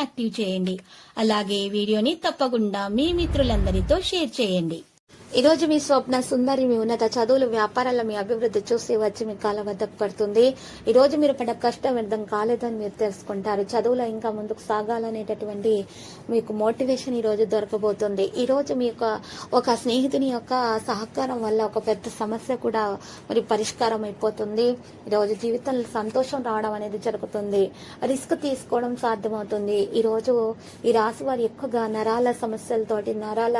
Active చేయండి. అలాగే వీడియోని తప్పకుండా మీ మిత్రులందరితో షేర్ చేయండి. ఈ రోజు మీ స్వప్న సుందరి మీ ఉన్నత చదువులు వ్యాపారాల మీ అభివృద్ధి చూసి వచ్చి మీ కాల వద్దకు పడుతుంది. ఈ రోజు మీరు పడ్డ కష్టం వ్యర్థం కాలేదని మీరు తెలుసుకుంటారు. చదువులో ఇంకా ముందుకు సాగాలనేటటువంటి మీకు మోటివేషన్ ఈ రోజు దొరకబోతుంది. ఈ రోజు మీ యొక్క ఒక స్నేహితుని యొక్క సహకారం వల్ల ఒక పెద్ద సమస్య కూడా మరి పరిష్కారం అయిపోతుంది. ఈరోజు జీవితంలో సంతోషం రావడం అనేది జరుగుతుంది. రిస్క్ తీసుకోవడం సాధ్యమవుతుంది. ఈరోజు ఈ రాశి వారు ఎక్కువగా నరాల సమస్యలతోటి నరాల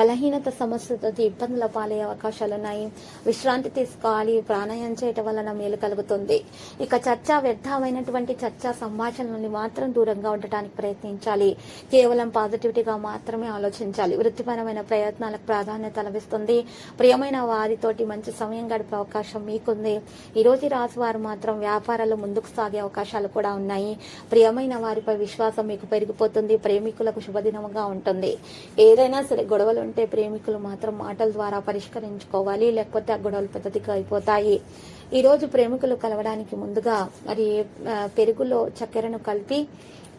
బలహీనత సమస్యతో ఆరోగ్య ఇబ్బందుల పాలయ్యే అవకాశాలు ఉన్నాయి విశ్రాంతి తీసుకోవాలి. ప్రాణాయామం చేయటం వలన మేలు కలుగుతుంది. ఇక చర్చ వ్యర్థమైనటువంటి చర్చ సంభాషణ నుండి మాత్రం దూరంగా ఉండటానికి ప్రయత్నించాలి. కేవలం పాజిటివిటీగా మాత్రమే ఆలోచించాలి. వృత్తిపరమైన ప్రయత్నాలకు ప్రాధాన్యత లభిస్తుంది. ప్రియమైన వారితోటి మంచి సమయం గడిపే అవకాశం మీకుంది. ఈ రోజు ఈ రాశి వారు మాత్రం వ్యాపారాలు ముందుకు సాగే అవకాశాలు కూడా ఉన్నాయి. ప్రియమైన వారిపై విశ్వాసం మీకు పెరిగిపోతుంది. ప్రేమికులకు శుభదినంగా ఉంటుంది. ఏదైనా సరే గొడవలు ఉంటే ప్రేమికులు మాత్రం మాటల ద్వారా పరిష్కరించుకోవాలి లేకపోతే ఆ గొడవలు పెద్దదిగా అయిపోతాయి. ఈరోజు ప్రేమికులు కలవడానికి ముందుగా మరి పెరుగులో చక్కెరను కలిపి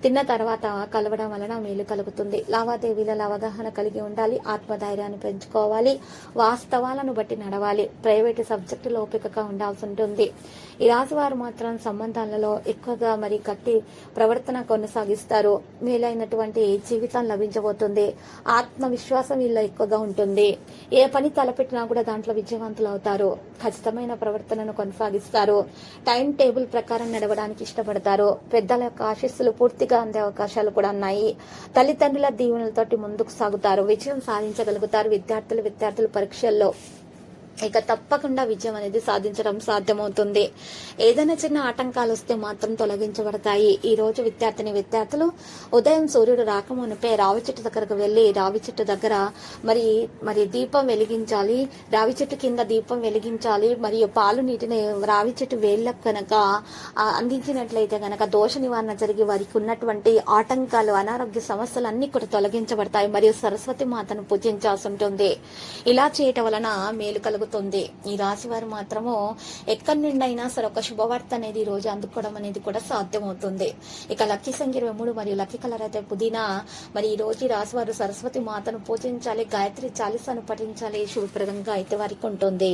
తిన్న తర్వాత కలవడం వలన మేలు కలుగుతుంది. లావాదేవీలలో అవగాహన కలిగి ఉండాలి ఆత్మధైర్యాన్ని పెంచుకోవాలి వాస్తవాలను బట్టి నడవాలి. ప్రైవేటు సబ్జెక్టులో ఓపికగా ఉండాల్సి ఉంటుంది. ఈ రాశి వారు మాత్రం సంబంధాలలో ఎక్కువగా మరి కట్టి ప్రవర్తన కొనసాగిస్తారు. మేలైనటువంటి జీవితం లభించబోతుంది. ఆత్మవిశ్వాసం వీళ్ళ ఎక్కువగా ఉంటుంది. ఏ పని తలపెట్టినా కూడా దాంట్లో విజయవంతులు అవుతారు. ఖచ్చితమైన ప్రవర్తనను కొనసాగిస్తారు. టైం టేబుల్ ప్రకారం నడవడానికి ఇష్టపడతారు. పెద్దల యొక్క ఆశీస్సులు పూర్తిగా అందే అవకాశాలు కూడా ఉన్నాయి. తల్లిదండ్రుల దీవెనలతోటి ముందుకు సాగుతారు. విజయం సాధించగలుగుతారు. విద్యార్థులు విద్యార్థుల పరీక్షల్లో ఇక తప్పకుండా విజయం అనేది సాధించడం సాధ్యమవుతుంది. ఏదైనా చిన్న ఆటంకాలు వస్తే మాత్రం తొలగించబడతాయి. ఈ రోజు విద్యార్థిని విద్యార్థులు ఉదయం సూర్యుడు రాకమునిపే రావి చెట్టు దగ్గరకు వెళ్ళి రావి చెట్టు దగ్గర మరి మరి దీపం వెలిగించాలి. రావి చెట్టు కింద దీపం వెలిగించాలి. మరియు పాలు నీటిని రావి చెట్టు వేళ్ళకు కనుక అందించినట్లయితే కనుక దోష నివారణ జరిగి వారికి ఉన్నటువంటి ఆటంకాలు అనారోగ్య సమస్యలు అన్ని కూడా తొలగించబడతాయి. మరియు సరస్వతి మాతను పూజించాల్సి ఉంటుంది. ఇలా చేయటం వలన మేలు కలుగుతుంది ఈ రాశి వారు మాత్రము ఎక్కడి నుండి అయినా సరే ఒక శుభవార్త అనేది ఈ రోజు అందుకోవడం అనేది కూడా సాధ్యమవుతుంది. ఇక లక్కీ సంఖ్య మూడు మరియు లక్కీ కలర్ అయితే పుదీనా. మరి ఈ రోజు రాశి వారు సరస్వతి మాతను పూజించాలి గాయత్రి చాలీసాను పఠించాలి శుభప్రదంగా అయితే వారికి ఉంటుంది.